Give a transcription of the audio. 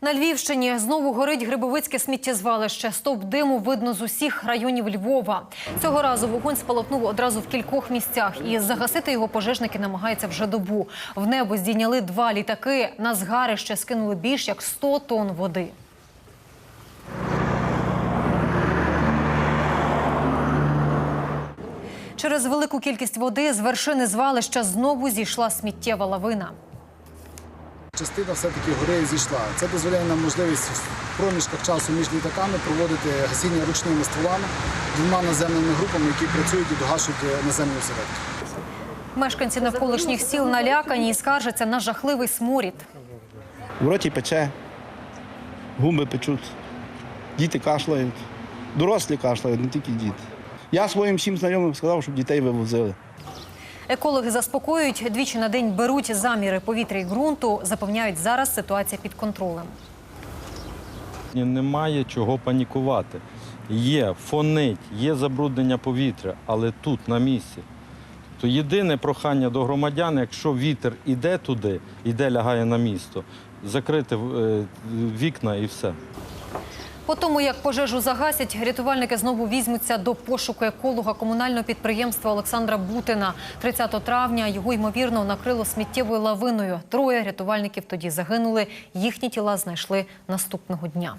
На Львівщині знову горить Грибовицьке сміттєзвалище. Стовп диму видно з усіх районів Львова. Цього разу вогонь спалахнув одразу в кількох місцях, і загасити його пожежники намагаються вже добу. В небо здійняли два літаки. На згарище скинули більш як 100 тонн води. Через велику кількість води з вершини звалища знову зійшла сміттєва лавина. Частина все-таки гори зійшла. Це дозволяє нам можливість в проміжках часу між літаками проводити гасіння ручними стволами двома наземними групами, які працюють і догашують е, наземні осередки. Мешканці навколишніх сіл налякані і скаржаться на жахливий сморід. В роті пече, губи печуть, діти кашляють, дорослі кашляють, не тільки діти. Я своїм всім знайомим сказав, щоб дітей вивозили. Екологи заспокоюють, двічі на день беруть заміри повітря і ґрунту. Запевняють, зараз ситуація під контролем. Немає чого панікувати. Є фонить, є забруднення повітря, але тут, на місці. То єдине прохання до громадян, якщо вітер іде туди, іде, лягає на місто, закрити е, вікна і все. По тому, як пожежу загасять, рятувальники знову візьмуться до пошуку еколога комунального підприємства Олександра Бутина. 30 травня його ймовірно накрило сміттєвою лавиною. Троє рятувальників тоді загинули. Їхні тіла знайшли наступного дня.